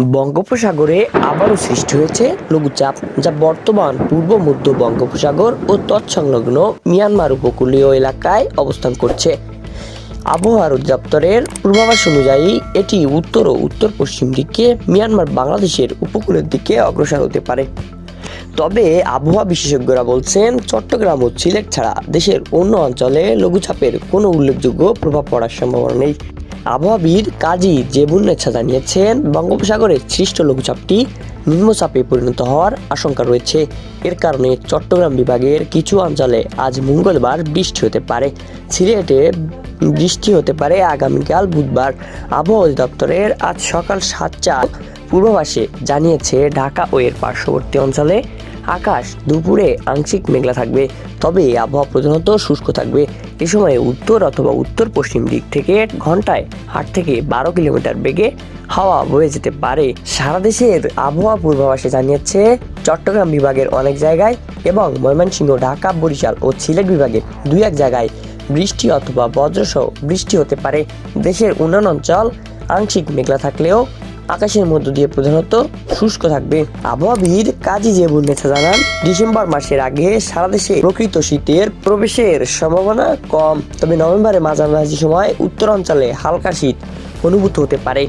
বঙ্গোপসাগরে আবারও সৃষ্টি হয়েছে লঘুচাপ, যা বর্তমান পূর্ব মধ্য বঙ্গোপসাগর ও তৎসংলগ্ন মিয়ানমার উপকূলীয় এলাকায় অবস্থান করছে। আবহাওয়ার অধিদপ্তরের পূর্বাভাস অনুযায়ী, এটি উত্তর ও উত্তর পশ্চিম দিকে মিয়ানমার বাংলাদেশের উপকূলের দিকে অগ্রসর হতে পারে। তবে আবহাওয়া বিশেষজ্ঞরা বলছেন, চট্টগ্রাম ও সিলেট ছাড়া দেশের অন্য অঞ্চলে লঘুচাপের কোনো উল্লেখযোগ্য প্রভাব পড়ার সম্ভাবনা নেই। আবহাওয়াবিদ কাজী জেবুন্নেছা জানিয়েছেন বঙ্গোপসাগরের সৃষ্ট লঘুচাপটি নিম্নচাপে পরিণত হওয়ার আশঙ্কা রয়েছে। এর কারণে চট্টগ্রাম বিভাগের কিছু অঞ্চলে আজ মঙ্গলবার বৃষ্টি হতে পারে। সিলেটে বৃষ্টি হতে পারে আগামীকাল বুধবার। আবহাওয়া অধিদপ্তরের আজ সকাল সাতটা পূর্বাভাসে জানিয়েছে ঢাকা ও এর পার্শ্ববর্তী অঞ্চলে আকাশ দুপুরে আংশিক মেঘলা থাকবে। তবে আবহাওয়া প্রধানত শুষ্ক থাকবে। এ সময় উত্তর অথবা উত্তর পশ্চিম দিক থেকে ঘন্টায় আট থেকে বারো কিলোমিটার বেগে হাওয়া বয়ে যেতে পারে। সারা দেশের আবহাওয়া পূর্বাভাসে জানিয়েছে চট্টগ্রাম বিভাগের অনেক জায়গায় এবং ময়মনসিংহ, ঢাকা, বরিশাল ও সিলেট বিভাগের দুই এক জায়গায় বৃষ্টি অথবা বজ্রসহ বৃষ্টি হতে পারে। দেশের উন্নয়ন অঞ্চল আংশিক মেঘলা থাকলেও আকাশের মধ্য দিয়ে প্রধানত শুষ্ক থাকবে। আবহাওয়াবিদ কাজী জেবুল নেতা জানান। ডিসেম্বর মাসের আগে সারা দেশে প্রকৃত শীতের প্রবেশের সম্ভাবনা কম। তবে নভেম্বরের মাঝামাঝি সময় উত্তরাঞ্চলে হালকা শীত অনুভূত হতে পারে।